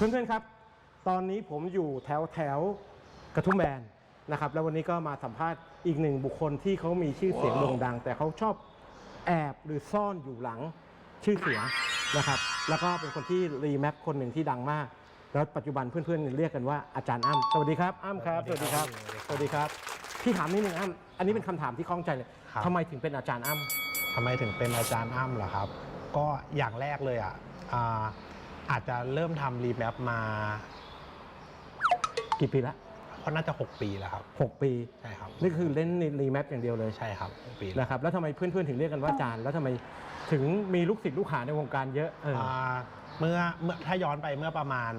พื่อนๆครับ ตอนนี้ผมอยู่แถวแถวกระทุ่มแบนนะครับ แล้ววันนี้ก็มาสัมภาษณ์อีกหนึ่งบุคคลที่เขามีชื่อเสียงโด่งดัง แต่เขาชอบแอบหรือซ่อนอยู่หลังชื่อเสียงนะครับ แล้วก็เป็นคนที่รีแมปคนหนึ่งที่ดังมาก แล้วปัจจุบันเพื่อนๆเรียกกันว่าอาจารย์อ้ำสวัสดีครับอ้ำครับ สวัสดีครับ สวัสดีครับ พี่ถามนิดนึงอ้ำอันนี้เป็นคำถามที่ข้องใจเลยครับ ทำไมถึงเป็นอาจารย์อ้ำทำไมถึงเป็นอาจารย์อ้ำเหรอครับ ก็อย่างแรกเลยอะอ่า อาจจะเริ่มทำรีแมปมา กี่ปีละเพราะน่าจะ 6 ปีแล้วครับหกปี ใช่ครับ นี่คือเล่นรีแมปอย่างเดียวเลยใช่ครับหกปีแล้วนะครับแล้วทำไมเพื่อนๆถึงเรียกกันว่าอาจารย์แล้วทำไมถึงมีลูกศิษย์ลูกหาในวงการเยอะเออ อ่าเมื่อเมื่อถ้าย้อนไปเมื่อประมาณ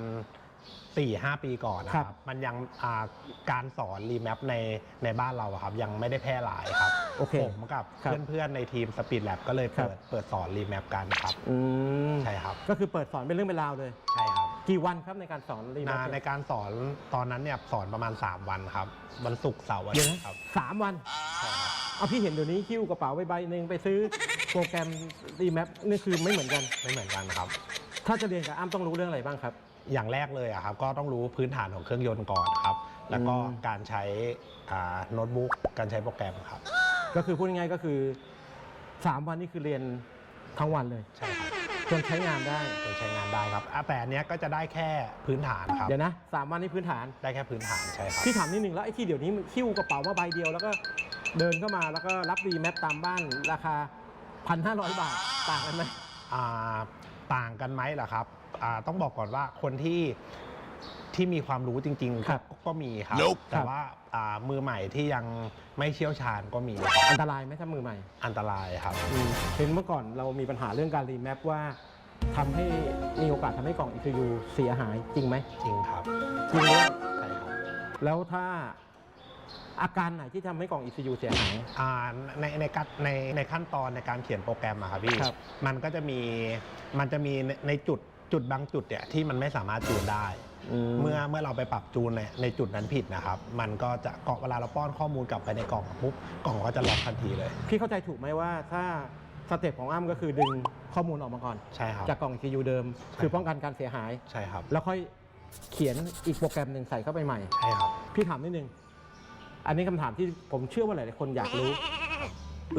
4-5ปีก่อนนะคครัรับ บ มันยังอ่าการสอนรีแมปในในบ้านเราอะครับ ยังไม่ได้แพร่หลายครับ โอเคผมกับครับเพื่อนๆในทีมสปีดแลบก็เลยเปิครัดบ เปิดสอนรีแมปกันครับ อืมใช่ครับ ก็คือเปิดสอนเป็นเรื่องเป็นราวเลย ใช่ครับกี่วันครับในการสอนรีแมนาปในการสอนตอนนั้นเนี่ยสอนประมาณ 3 วันครับวันศุกร์เสาร์อาเดี๋ทิยวตนะย์ครับสามวัน ใช่ครับ เอาพี่เห็นเดี๋ยวนี้คิ้วกระเป๋าใบใบหนึ่งไปซื้อ โปรแกรมรีแมปนี่คือไม่เหมือนกัน ไม่เหมือนกันครับ ถ้าจะเรียนกับอ้ำต้องรู้เรื่องอะไรบ้างครับ อย่างแรกเลยอะครับก็ต้องรู้พื้นฐานของเครื่องยนต์ก่อนครับ แล้วก็อืม การใช้อ่าโน้ตบุ๊กการใช้โปรแกรมครับ ก็คือพูดง่ายๆก็คือสามวันนี่คือเรียนทั้งวันเลย ใช่ครับจนใช้งานได้ จนใช้งานได้ครับอะแต่อันเนี้ยก็จะได้แค่พื้นฐานครับ เดี๋ยวนะสามวันนี่พื้นฐาน ได้แค่พื้นฐานใช่ครับ พี่ถามนิดนึงแล้วไอ้ที่เดี๋ยวนี้มันคิ้วกระเป๋ามาใบเดียวแล้วก็เดินเข้ามาแล้วก็รับรีแมปตามบ้านราคา 1,500 บาทต่างกันไหม อ่าต่างกันไหมล่ะครับอ่าต้องบอกก่อนว่าคนที่ ที่มีความรู้จริงๆครับก็ก็มีครับครับแต่ว่าอ่ามือใหม่ที่ยังไม่เชี่ยวชาญก็มีอันตรายไหมถ้ามือใหม่อันตรายครับ อืมเห็นเมื่อก่อนเรามีปัญหาเรื่องการรีแมปว่าทำให้มีโอกาสทำให้กล่อง ECU เสียหายจริงไหมจริงครับจริงด้วยใช่ครับแล้วถ้าอาการไหนที่ทำให้กล่อง ECU เสียหาย อ่าในในการในในขั้นตอนในการเขียนโปรแกรมอะครับพี่ครับมันก็จะมีมันจะมีในในจุดจุดบางจุดเนี่ยที่มันไม่สามารถจูนได้ เมื่อเมื่อเราไปปรับจูนในในจุดนั้นผิดนะครับ มันก็จะเกาะเวลาเราป้อนข้อมูลกลับไปในกล่องปุ๊บกล่องก็จะล็อกทันทีเลย พี่เข้าใจถูกไหมว่าถ้าสเต็ปของอ้ำก็คือดึงข้อมูลออกมาก่อน ใช่ครับ จากกล่อง ECU เดิม ใช่ คือป้องกันการเสียหาย ใช่ครับแล้วค่อยเขียนอีกโปรแกรมหนึ่งใส่เข้าไปใหม่ ใช่ครับ พี่ถามนิดนึง อันนี้คำถามที่ผมเชื่อว่าหลายๆคนอยากรู้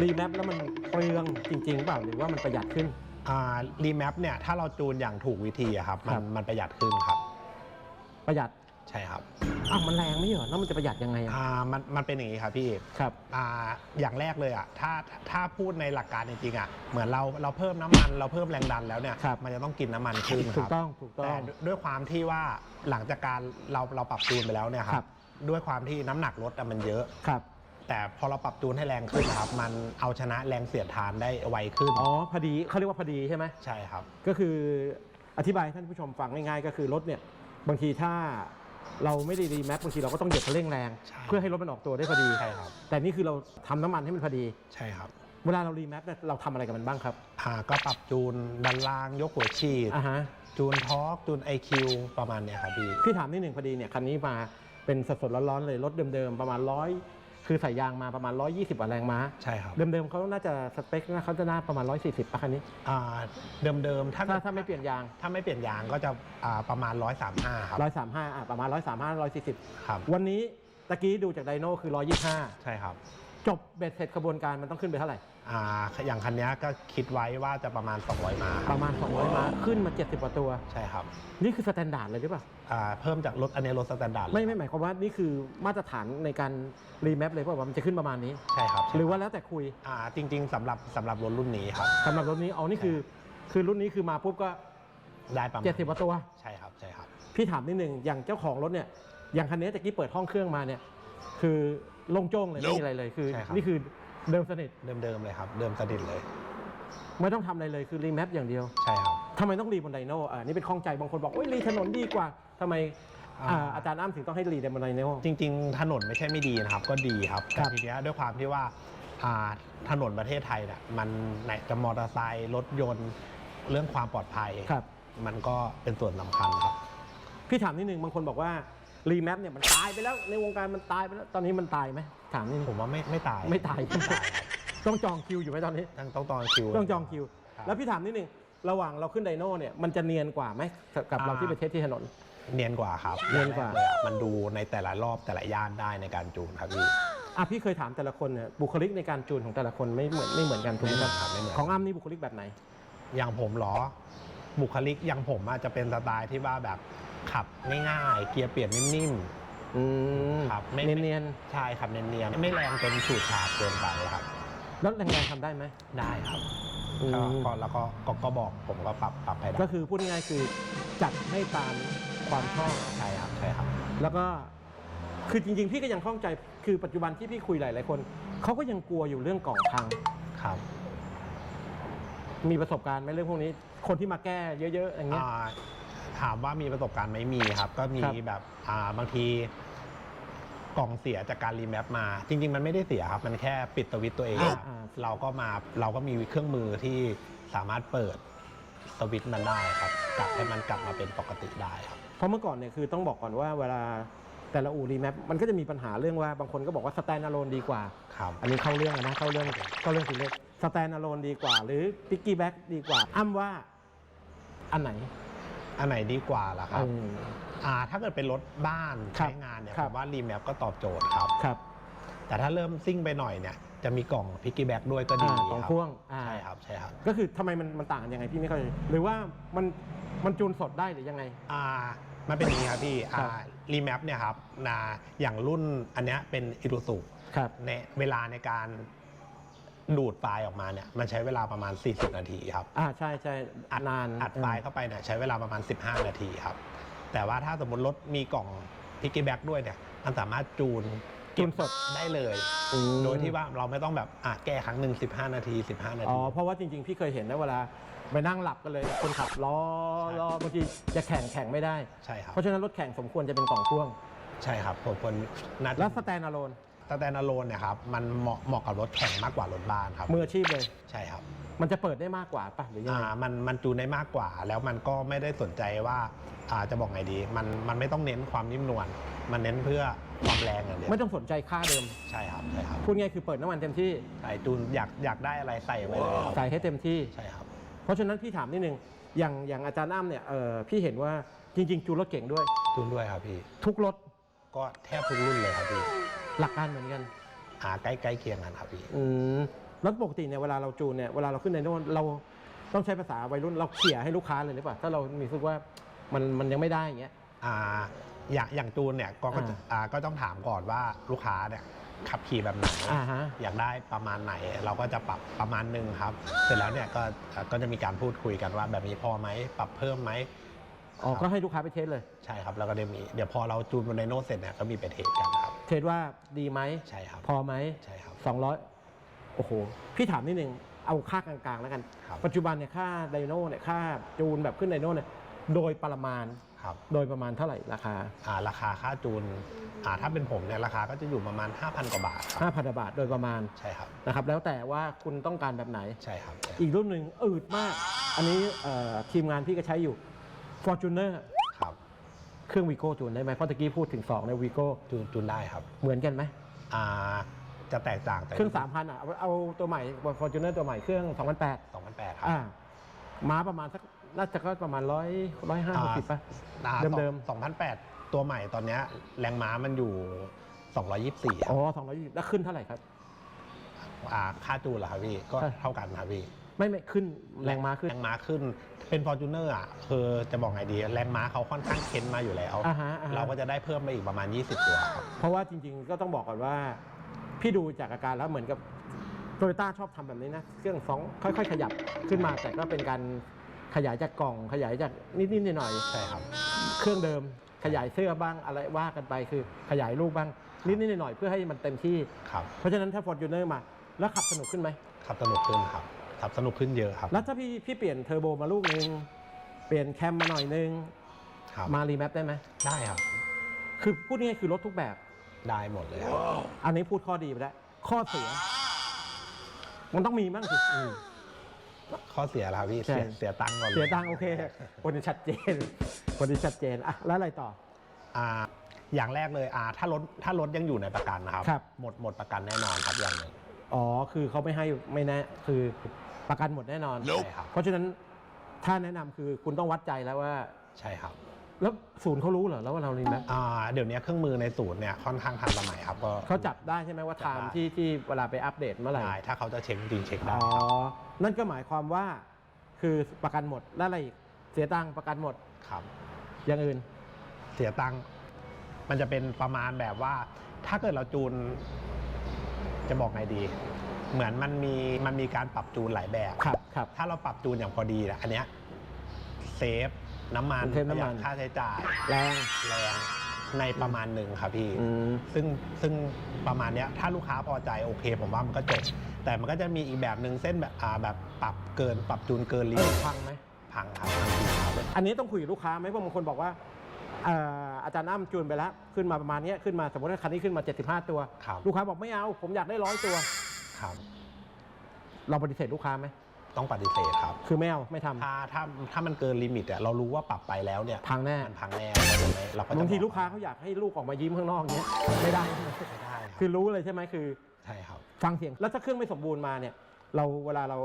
รีแมปแล้วมันเปลืองจริงๆเปล่าหรือว่ามันประหยัดขึ้นอ่ารีแมปเนี่ยถ้าเราจูนอย่างถูกวิธีอะครับมัครันบมันประหยัดขึ้นครับ ประหยัดใช่ครับอ้าวมันแรงไม่เหรอแล้วมันจะประหยัดยังไงอะอ่ามันมันเป็นอย่างนี้ครับพี่ครับ อ่าอย่างแรกเลยอะถ้าถ้าพูดในหลักการจริงๆอะเหมือนเราเราเพิ่มน้ำมันเราเพิ่มแรงดันแล้วเนี่ยครับ มันจะต้องกินน้ำมันขึ้นคถูรักบต้องถูกต้แต่อง ด้วยความที่ว่าหลังจากการเราเราปรับจูนไปแล้วเนี่ยคครัรับ บด้วยความที่น้ำหนักรถอะมันเยอะ ครับแต่พอเราปรับจูนให้แรงขึ้นนะครับ มันเอาชนะแรงเสียดทานได้ไวขึ้นอ๋อพอดีเขาเรียกว่าพอดีใช่ไหม ใช่ครับ ก็คืออธิบายให้ท่านผู้ชมฟังง่ายๆ ก็คือรถเนี่ย บางทีถ้าเราไม่ได้รีแมปบางทีเราก็ต้องเหยียบคันเร่งแรง ใช่เพื่อให้รถมันออกตัวได้พอดี ใช่ครับ แต่นี่คือเราทำน้ำมันให้มันพอดี ใช่ครับ เวลาเรารีแมปเนี่ยเราทำอะไรกับมันบ้างครับอ่าก็ปรับจูนดันล่างยกหัวฉีด อ่าฮะจูนทอร์กจูนไอคิวประมาณเนี้ยครับพี่ พี่ถามนิดหนึ่งพอดีเนี่ยคันนี้มาเป็นสดๆร้อนๆเลยรถเดิมๆประมาณร้อย คือใส่ยางมาประมาณ 120กว่าแรงม้า ใช่ครับเดิมๆเขาน่าจะสเปคนะเขาจะน่าประมาณ 140ป่ะคันนี้ อ่าเดิมๆถ้าถ้าถ้าไม่เปลี่ยนยาง ถ้าไม่เปลี่ยนยางก็จะอ่าประมาณ 135 ครับ 135อะประมาณ 135 140 ครับ วันนี้ตะกี้ดูจากไดโน่คือ 125 ใช่ครับ จบเบ็ดเสร็จกระบวนการมันต้องขึ้นไปเท่าไหร่ อ่าอย่างคันเนี้ยก็คิดไว้ว่าจะประมาณ 200 มาคปรับระมาณ 200ม้าขึ้นมา 70กว่าตัว ใช่ครับนี่คือสแตนดาร์ดเลยหรือเปล่า อ่าเพิ่มจากรถอันนี้รถสแตนดาร์ดเลยไม่ไม่หมายความว่านี่คือมาตรฐานในการรีแมปเลยเปล่าว่ามันจะขึ้นประมาณนี้ ใช่ครับหรือว่าแล้วแต่คุยอ่าจริง ๆสำหรับสำหรับรถรุ่นนี้ครับ สำหรับรถนี้เอานี่คือ คือรุ่นนี้คือมาปุ๊บก็ ได้ประมาณ70กว่าตัว ใช่ครับใช่ครับ พี่ถามนิดนึงอย่างเจ้าของรถเนี่ยอย่างคันนี้ตะกี้เปิดห้องเครื่องมาเนี่ยคือ โล่งโจ้งเลยไม่มีอะไรเลยคือ ใช่ครับ นี่คือเดิมสนิทเดิมๆเลยครับ เดิมสดิทเลย ไม่ต้องทำอะไรเลยคือรีแมปอย่างเดียวใช่ครับ ทำไมต้องรีบนไดโน่อ่านี่เป็นข้องใจบางคนบอกโอ้ยรีถนนดีกว่าทำไมอ่าอ่า อาจารย์อ้ำถึงต้องให้รีบนไดโน่ จริง ๆ ถนนไม่ใช่ไม่ดีนะครับ ก็ดีครับครัแต่บทีเนี้ยด้วยความที่ว่าอ่าถนนประเทศไทยเนี่ยมันไหนจะมอเตอร์ไซค์รถยนต์เรื่องความปลอดภัย ครับ มันก็เป็นส่วนสำคัญครับ พี่ถามนิดนึงบางคนบอกว่า รีแมปเนี่ยมันตายไปแล้วในวงการมันตายไปแล้วตอนนี้มันตายไหมถามนิดนึงผมว่าไม่ไม่ตายไม่ตายไม่ตายครับต้องจองคิวอยู่ไหมตอนนี้ ต้องต้องต่อคิว ต้องจองคิว ครับแล้วพี่ถามนิดนึงระหว่างเราขึ้นไดโน่เนี่ยมันจะเนียนกว่าไหมกับเราอ่า ที่ไปเทสที่ถนน เนียนกว่าครับเนียนกว่าอแรเลยอะมันดูในแต่ละรอบแต่ละย่านได้ในการจูนครับพี่ อะพี่เคยถามแต่ละคนเนี่ยบุคลิกในการจูนของแต่ละคนไม่เหมือนไม่เหมือนกันถูกไม่ไหมเหคมืรัอบนครับไม่เหมือน ของอ้ำนี่บุคลิกแบบไหน อย่างผมเหรอ บุคลิกอย่างผมอาจจะเป็นสไตล์ที่ว่าแบบ ขับง่ายๆเกียร์เปลี่ยนนิ่มอืมครับไม่เนียนๆใช่ครับเนียนๆไม่แรงจนฉูดฉาดเกินไปครับ ๆแล้วแรงๆทำได้ไหม ได้ครับอืม ก็ก็แล้วก็ก็ก็บอกผมก็ปรับปรับให้ได้ก็คือพูดง่ายๆคือจัดให้ตามความชอบ ใช่ครับใช่ครับ แล้วก็คือจริง ๆ พี่ก็ยังข้องใจคือปัจจุบันที่พี่คุยหลายๆคนเขาก็ยังกลัวอยู่เรื่องกล่องพัง ครับมีประสบการณ์ไหมเรื่องพวกนี้ คนที่มาแก้เยอะ ๆ อย่างเงี้ย อ่า ถามว่ามีประสบการณ์ไหมมีครับ ก็มีครับแบบอ่าบางทีกล่องเสียจากการรีแมปมา จริง ๆ มันไม่ได้เสียครับ มันแค่ปิดสวิตช์ตัวเองอ่าอ่าเราก็มาเราก็มีเครื่องมือที่สามารถเปิดสวิตช์มันได้ครับกลับให้มันกลับมาเป็นปกติได้ครับ เพราะเมื่อก่อนเนี่ยคือต้องบอกก่อนว่าเวลาแต่ละอูรีแมปมันก็จะมีปัญหาเรื่องว่าบางคนก็บอกว่าสแตนอะโลนดีกว่า ครับอันนี้เข้าเรื่องอะนะเข้าเรื่องเข้าเรื่องถึงเลยสแตนอะโลนดีกว่า หรือปิกกี้แบ็กดีกว่าอ้ำว่าอันไหน อันไหนดีกว่าล่ะครับอืม อ่าถ้าเกิดเป็นรถบ้านครับใช้งานเนี่ยครัผบมว่ารีแมปก็ตอบโจทย์ครับ ครับแต่ถ้าเริ่มซิ่งไปหน่อยเนี่ยจะมีกล่องพิกกี้แบ็กด้วยก็ดีอ่าของครับพ่วงอ่า ใช่ครับใช่ครับก็คือทำไมมันมันต่างกันยังไงพี่ไม่เข้าใจหรือว่ามันมันจูนสดได้หรือยังไง อ่ามันเป็นอย่างนี้ครับพี่ครับอ่ารีแมปเนี่ยครับนะอย่างรุ่นอันเนี้ยเป็นอิรุสุ ครับ ในเวลาในการ ดูดไฟล์ออกมาเนี่ยมันใช้เวลาประมาณ 40 นาทีครับอ่าใช่ใช่อัดนานอัดไฟล์เข้าไปเนี่ยใช้เวลาประมาณ 15 นาทีครับ แต่ว่าถ้าสมมติรถมีกล่องพิกกี้แบ็กด้วยเนี่ยมันสามารถจูนจูนสดได้เลยอืมโดยที่ว่าเราไม่ต้องแบบอะแก้ครั้งหนึ่ง15 นาที 15 นาอ๋ทีอเพราะว่าจริง ๆ พี่เคยเห็นนะเวลาไปนั่งหลับกันเลยคนขับล้อใช่ล้อบางทีจะแข่งแข่งไม่ได้ใช่ครับเพราะฉะนั้นรถแข่งสมควรจะเป็นกล่องพ่วง ใช่ครับผมคนนัดแล้วสแตนอะโลน สแตนอะโลนเนี่ยครับมันเหมาะเหมาะกับรถแข่งมากกว่ารถบ้านครับมืออาชีพเลย ใช่ครับมันจะเปิดได้มากกว่าป่ะหรือยังอ่าไงมันมันจูนได้มากกว่า แล้วมันก็ไม่ได้สนใจว่าอ่าจะบอกไงดี มันมันไม่ต้องเน้นความนิ่มนวลมันเน้นเพื่อความแรงอย่างเดียวไม่ต้องสนใจค่าเดิม ใช่ครับใช่ครับพูดง่ายคือเปิดน้ำมันเต็มที่ใส่จูนอยากอยากได้อะไรใส่ไปเลยครับใส่ให้เต็มที่ ใช่ครับ เพราะฉะนั้นพี่ถามนิดนึงอย่างอย่างอาจารย์อ้ำเนี่ยเออพี่เห็นว่าจริง ๆ จูนรถเก่งด้วย จูนด้วยครับพี่ ทุกรถก็แทบทุกรุ่นเลยครับพี่ หลักการเหมือนกัน อ่าใกล้ใกล้เคียงกันครับพี่อืมแล้วปกติเนี่ยเวลาเราจูนเนี่ยเวลาเราขึ้นในโน่นเราต้องใช้ภาษาวัยรุ่นเราเขี่ยให้ลูกค้าเลยหรือเปล่าถ้าเรามีรู้สึกว่ามันมันยังไม่ได้อย่างเงี้ย อ่าอย่างอย่างจูนเนี่ยก็ก็จะอ่าก็ต้องถามก่อนว่าลูกค้าเนี่ยขับขี่แบบไหนอ่าฮะ อยากได้ประมาณไหน เราก็จะปรับประมาณหนึ่งครับ เสร็จแล้วเนี่ยก็อ่าก็จะมีการพูดคุยกันว่าแบบนี้พอไหมปรับเพิ่มไหมอ๋อก็ให้ลูกค้าไปเทสเลย ใช่ครับแล้วก็เดี๋ยวมีเดี๋ยวพอเราจูนบนไดโนเสร็จเนี่ยก็มีไปเทสกันครับ เทสว่าดีไหมใช่ครับพอไหมใช่ครับสองร้อยโอ้โห พี่ถามนิดนึงเอาค่ากลางๆแล้วกัน ครับ ปัจจุบันเนี่ยค่าไดโน่เนี่ยค่าจูนแบบขึ้นไดโน่เนี่ยโดยประมาณครับโดยประมาณเท่าไหร่ราคา อ่าราคาค่าจูนอ่าถ้าเป็นผมเนี่ยราคาก็จะอยู่ประมาณ 5,000 กว่าบาทครับ5,000บาทโดยประมาณใช่ครับนะครับ แล้วแต่ว่าคุณต้องการแบบไหน ใช่ครับใช่ครับอีกรุ่นหนึ่งอืดมาก อันนี้เอ่อทีมงานพี่ก็ใช้อยู่ Fortuner ครับ เครื่องวีโก้จูนได้ไหมเพราะตะกี้พูดถึง2ในวีโก้จูนจูนได้ครับเหมือนกันไหมอ่าจะแตกต่างแต่เครื่อง3,000อะเอาเอาตัวใหม่ Fortuner ตัวใหม่เครื่อง2008 2008ครับอ่าม้าประมาณสักน่าจะก็ประมาณร้อยร้อยห้าหกสิบป่ะอ่าเดิมสอง2008ตัวใหม่ตอนเนี้ยแรงม้ามันอยู่224คอ๋รัอบสองร้อยยี่สิบแล้วขึ้นเท่าไหร่ครับ อ่าค่าจูนเหรอครับพี่ ก็ใช่เท่ากันครับพี่ ไม่ไม่ขึ้นแรงม้าขึ้น แรงม้าขึ้น เป็น f o r t u n e r อะคือจะบอกไงดีแรงม้าเขาค่อนข้างเค้นมาอยู่แล้ว อ่าฮะอ่าฮะ เราก็จะได้เพิ่มไปอีกประมาณ 20 ตัวครับ เพราะว่าจริงๆก็ต้องบอกก่อนว่า พี่ดูจากอาการแล้วเหมือนกับโตโยต้าชอบทำแบบนี้นะ เครื่องสองค่อย ๆ ขยับขึ้นมาแต่ก็เป็นการขยายจากกล่องขยายจากนิดๆหน่อยใช่ครับ ๆเครื่องเดิมขยายเสื้อบ้างอะไรว่ากันไปคือขยายรูปบ้างนิดๆหน่อยๆเพื่อให้มันเต็มที่ ครับเพราะฉะนั้นถ้า Fortuner มาแล้วขับสนุกขึ้นไหม ขับสนุกขึ้นครับ ขับสนุกขึ้นเยอะครับ แล้วถ้าพี่พี่เปลี่ยนเทอร์โบมาลูกนึง เปลี่ยนแคมมาหน่อยนึง ครับมารีแมปได้ไหม ได้ครับ คือพูดง่ายๆคือรถทุกแบบ ได้หมดเลยครับอันนี้พูดข้อดีไปแล้ว ข้อเสีย มันต้องมีมั่งสิอืมข้อเสียแล้วครับพี่ใช่ เสียเสียตังค์ก่อนลเสียตังค์โอเค คนนี้ชัดเจน คนนี้ชัดเจนอะแล้วอะไรต่อ อ่าอย่างแรกเลยอ่าถ้ารถถ้ารถยังอยู่ในประกันนะครับ ครับ หมดหมดประกันแน่นอนครับอย่างหนึ่ง อ๋อ คือเขาไม่ให้ไม่แน่คือประกันหมดแน่นอน ใช่ครับ เพราะฉะนั้นถ้าแนะนำคือคุณต้องวัดใจแล้วว่า ใช่ครับแล้วศูนย์เขารู้เหรอแล้วว่าเรารีแมปอ่าเดี๋ยวนี้เครื่องมือในศูนย์เนี่ยค่อนข้างทันสมัยครับก็ เขาจับได้ใช่ไหมว่าจับไทได้ม์ที่ที่เวลาไปอัปเดตเมื่อไหร่ ได้ถ้าเขาจะเช็คจริงๆเช็คได้อ๋อ ครับนั่นก็หมายความว่าคือประกันหมดแล้วอะไรอีกเสียตังค์ประกันหมดครับ อย่างอื่น เสียตังค์มันจะเป็นประมาณแบบว่า ถ้าเกิดเราจูน จะบอกไงดี เหมือนมันมีมันมีการปรับจูนหลายแบบครับครับ ถ้าเราปรับจูนอย่างพอดีนะอันเนี้ยเซฟน้ำมันเซฟน้ำมัน ประหยัดค่าใช้จ่ายแรง แรงในประมาณหนึ่งครับพี่ อืม ซึ่งซึ่งประมาณเนี้ยถ้าลูกค้าพอใจโอเค ผมว่ามันก็จบแต่มันก็จะมีอีกแบบหนึ่งเส้นแบบอ่าแบบปรับเกิน ปรับจูนเกินลิเอมิอตพังไหม พังครับทันทีครับ อันนี้ต้องคุยกับลูกค้าไหมเพราะบางคนบอกว่าเอ่ออาจารย์อ้ำจูนไปแล้ว ขึ้นมาประมาณเนี้ยขึ้นมาสมมติว่าคันนี้ขึ้นมา 75 ตัว ครับ ลูกค้าบอกไม่เอาผมอยากได้ร้อยตัว ครับ เราปฏิเสธลูกค้าไหมต้องปฏิเสธครับ คือไม่เอาไม่ทำถ้าถ้าถ้ามันเกินลิมิตอะเรารู้ว่าปรับไปแล้วเนี่ยพังแน่มันพังแน่เราจะไม่เราก็จะบางทีอกลูกค้าเขาอยากให้ลูกออกมายิ้มข้างนอกเนี้ยไม่ได้ใช่ไหมไม่ได้ครับคือรู้เลยใช่ไหมคือ ใช่ครับ ฟังเสียงแล้วถ้าเครื่องไม่สมบูรณ์มาเนี่ย เราเวลาเรา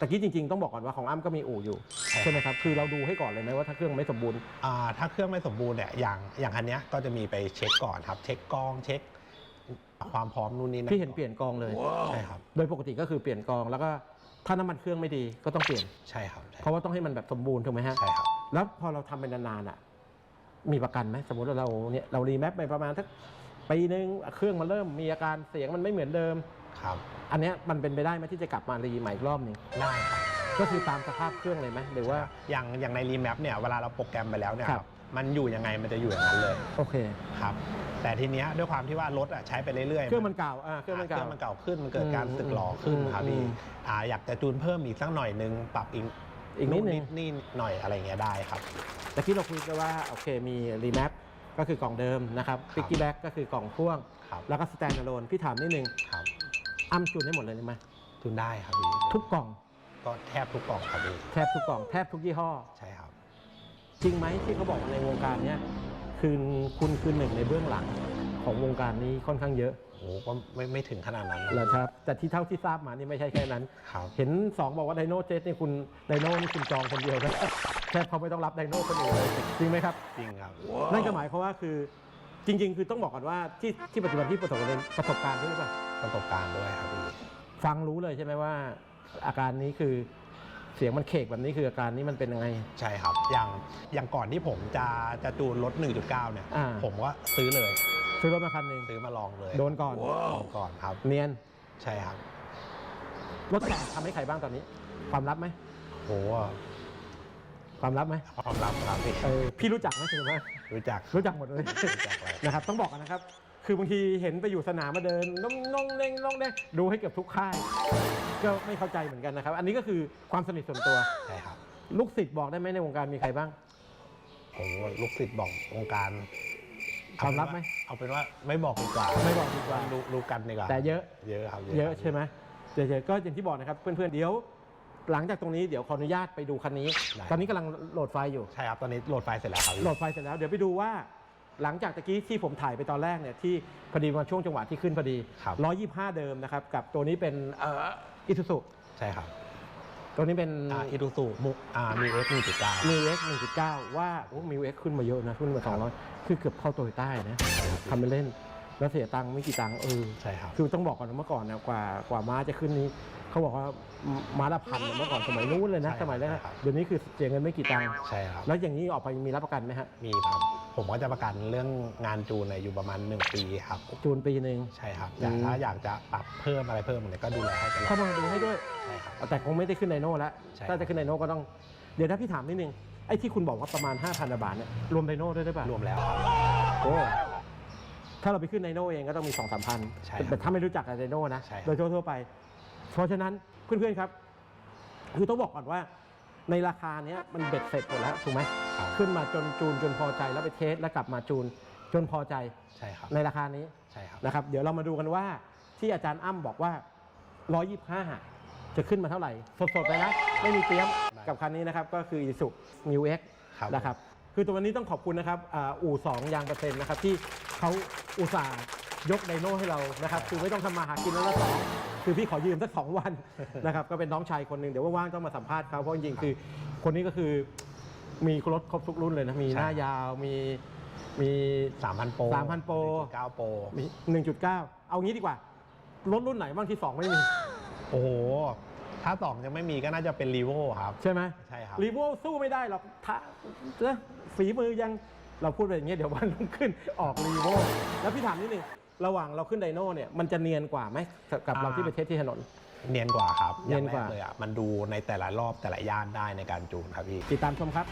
ตะกี้จริง ๆ ต้องบอกก่อนว่าของอ้ำก็มีอู่อยู่ใช่ใช่ไหมครับคือเราดูให้ก่อนเลยไหมว่าถ้าเครื่องไม่สมบูรณ์ อ่าถ้าเครื่องไม่สมบูรณ์เนี่ยอย่างอย่างคันเนี้ยก็จะมีไปเช็คก่อนครับ เช็คกล้องเช็ค ความพร้อมนู่นนี่นั่นที่เห็นเปลี่ยนกองเลย ใช่ครับโดยปกติก็คือเปลี่ยนกองแล้วก็ถ้าน้ำมันเครื่องไม่ดีก็ต้องเปลี่ยน ใช่ครับใช่เพราะว่าต้องให้มันแบบสมบูรณ์ถูกไหมฮะใช่ครับ แล้วพอเราทำเป็นนานๆอะ มีประกันไหมสมมติว่าเราเนี่ยเรารีแมปไปประมาณสักปีนึงเครื่องมันเริ่มมีอาการเสียงมันไม่เหมือนเดิม ครับ อันเนี้ยมันเป็นไปได้ไหมที่จะกลับมารีใหม่อีกรอบหนึ่งได้ครับ ก็คือตามสภาพเครื่องเลยไหมหรือว่า อย่างอย่างในรีแมปเนี่ยเวลาเราโปรแกรมไปแล้วเนี่ยครับ มันอยู่ยังไงมันจะอยู่อย่างนั้นเลยโอเค ครับ แต่ทีเนี้ยด้วยความที่ว่ารถอะใช้ไปเรื่อยๆเครื่องมันเก่าอ่าเคเครื่รื่อองงมันมันเก่ามันเก่าขึ้นมันเกิดการอืมสึกหลอขึ้นอืมครับอืพี่มอ่าอยากจะจูนเพิ่มอีกสักหน่อยนึงปรับอีกอีกนิดนึง นี่หน่อยอะไรเงี้ยได้ครับ แต่ที่เราคุยกันว่าโอเคมีรีแมปก็คือกล่องเดิมนะครับครับ ปิกกี้แบ็กก็คือกล่องพ่วง ครับแล้วก็สแตนด์อะโลนพี่ถามนิดนึง ครับ อ้ำจูนได้หมดเลยใช่ไหมจูนได้ครับพี่ทุกกล่องก็แทบทุกกล่องครับพี่แทบทุกกล่องแทบทุกยี่ห้อ ใช่ครับ จริงไหมที่เขาบอกว่าในวงการเนี้ยคือคุณคือหนึ่งในเบื้องหลังของวงการนี้ค่อนข้างเยอะโอ้ก็ไม่ไม่ถึงขนาดนั้นนะเหรอครับแต่ที่เท่าที่ทราบมานี่ไม่ใช่แค่นั้น ครับ เห็นสองบอกว่าไดโนเจตนี่คุณไดโนนี่คุณจองคนเดียวนะแค่เขาไม่ต้องรับไดโนคนอื่นเลยจริงไหมครับ จริงครับ นั่นก็หมายความว่าคือจริง ๆ คือต้องบอกก่อนว่าที่ที่ปัจจุบันที่ประสบการณ์ประสบการณ์ด้วยหรือเปล่า ประสบการณ์ด้วยครับพี่ฟังรู้เลยใช่ไหมว่า อาการนี้คือเสียงมันเคกแบบนี้คืออาการนี้มันเป็นยังไง ใช่ครับ อย่างอย่างก่อนที่ผมจะจะจูนรถ 1.9 เนี่ย อ่า ผมก็ซื้อเลย ซื้อรถมาคันหนึ่ง ซื้อมาลองเลยโดนก่อนลองก่อนครับ เนียนใช่ครับ รถแต่งทำให้ใครบ้างตอนนี้ ความลับไหมโหความลับไหมความลับครับพี่เออพี่รู้จักไหมถือว่ารู้จักรู้จักหมดเลย รู้จักเลย นะครับต้องบอกกันนะครับ คือบางทีเห็นไปอยู่สนามมาเดินน้องน้องเด้งน้องเด้งดูให้เกือบทุกค่าย ก็ไม่เข้าใจเหมือนกันนะครับ อันนี้ก็คือความสนิทส่วนตัว ใช่ครับลูกศิษย์บอกได้ไหมในวงการมีใครบ้าง ผมลูกศิษย์บอกวงการความลับไหม เอาเป็นว่าไม่บอกดีกว่าไม่บอกดีกว่า รู้รู้กันดีกว่าแต่เยอะ เยอะครับเยอะใช่ไหมเยอะๆก็อย่างที่บอกนะครับ เพื่อนๆเดี๋ยว หลังจากตรงนี้เดี๋ยวขออนุญาตไปดูคันนี้ ตอนนี้กำลังโหลดไฟล์อยู่ ใช่ครับตอนนี้โหลดไฟล์เสร็จแล้วครับโหลดไฟล์เสร็จแล้วเดี๋ยวไปดูว่า หลังจากตะกี้ที่ผมถ่ายไปตอนแรกเนี่ยที่พอดีมาช่วงจังหวะที่ขึ้นพอดี ครับ 125 เดิมนะครับ กับตัวนี้เป็นเอ่ออิซูซุใช่ครับตัวนี้เป็นอ่าอิทูสุมุอ่ามีเอฟหนึ่งจุดเก้ามิวเอ็ก1.9 ว่าโอ้มิวเอ็กขึ้นมาเยอะนะขึ้นมา 200 คือเกือบเข้าโตโยต้านะทำไปเล่น แล้วเสียตังค์ไม่กี่ตังค์เออ ใช่ครับ คือต้องบอกก่อนนะเมื่อก่อนนะกว่ากว่าม้าจะขึ้นนี้ เขาบอกว่าม้าละพันเนี่ยเมื่อก่อนสมัยนู้นเลยนะใช่สมัยแรกใช่ครับ เดี๋ยวนี้คือเสียเงินไม่กี่ตังค์ใช่ครับ แล้วอย่างนี้ออกไปมีรับประกันไหมฮะมีครับ ผมก็จะประกันเรื่องงานจูนเนี่ยอยู่ประมาณ 1 ปีครับ จูนปีหนึ่ง ใช่ครับแต่อืม ถ้าอยากจะปรับเพิ่มอะไรเพิ่มเนี่ยก็ดูแลให้ตลอเข้าดมาดูให้ด้วย ใช่ครับ แต่คงไม่ได้ขึ้นไดโน่แล้วใช่ ถ้าจะขึ้นไดโน่ก็ต้อง เดี๋ยวถ้าพี่ถามนิดนึงไอ้ที่คุณบอกว่าประมาณ 5,000บาทเนี่ยรวมไดโน่ด้วยได้ป่ะรวมแล้วครับ โอ้ถ้าเราไปขึ้นไดโน่เองก็ต้องมี2 3 0 0พันใช่ครับแต่ถ้าไม่รู้จักไดโน่นะใช่ครับ โดยทั่วๆไป เพราะฉะนั้นเพื่อนๆครับ คือต้องบอกก่อนว่า ในราคาเนี้ยมันเบ็ดเสร็จหมดแล้วถูกไหมครับขึ้นมาจนจูนจนพอใจแล้วไปเทสแล้วกลับมาจูนจนพอใจใช่ครับในราคานี้ใช่ครับนะครับ เดี๋ยวเรามาดูกันว่าที่อาจารย์อ้ำบอกว่า 125 จะขึ้นมาเท่าไหร่ สดๆเลยนะ ไม่มีเตรียมได้กับคันนี้นะครับ ก็คือ i s u New X ครับนะครับ คือตัววันนี้ต้องขอบคุณนะครับอ่าอู่สองยางเปอร์เซ็นต์นะครับที่เขาอุตส่าห์ ยกไดโน่ให้เรานะครับคือไม่ต้องทำมาหากินแล้วละสองคือพี่ขอยืมสักสองวัน นะครับก็เป็นน้องชายคนหนึ่งเดี๋ยวว่างๆต้องมาสัมภาษณ์เขาเพราะจริงๆคือ คนนี้ก็คือมีรถครบทุกรุ่นเลยนะมีหน้ายาวมีมี3,000โปร3,000โปร9โปรมี1.9 เอางี้ดีกว่ารถรุ่นไหนบ้างที่2ไม่มีโอ้โหถ้าสองยังไม่มีก็น่าจะเป็นรีโวครับ ใช่ไหมใช่ครับรีโวสู้ไม่ได้หรอกถ้าเอ้อฝีมือยังเราพูดไปอย่างเงี้ยเดี๋ยววันรุ่งขึ้นออกรีโวแล้วพี่ถามนิดนึง ระหว่างเราขึ้นไดโน่เนี่ยมันจะเนียนกว่าไหมกับเราที่ไปเทสที่ถนน เนียนกว่าครับเนียนกว่าอางแรเลยอะมันดูในแต่ละรอบแต่ละย่านได้ในการจูนครับพี่ติดตามชมครับ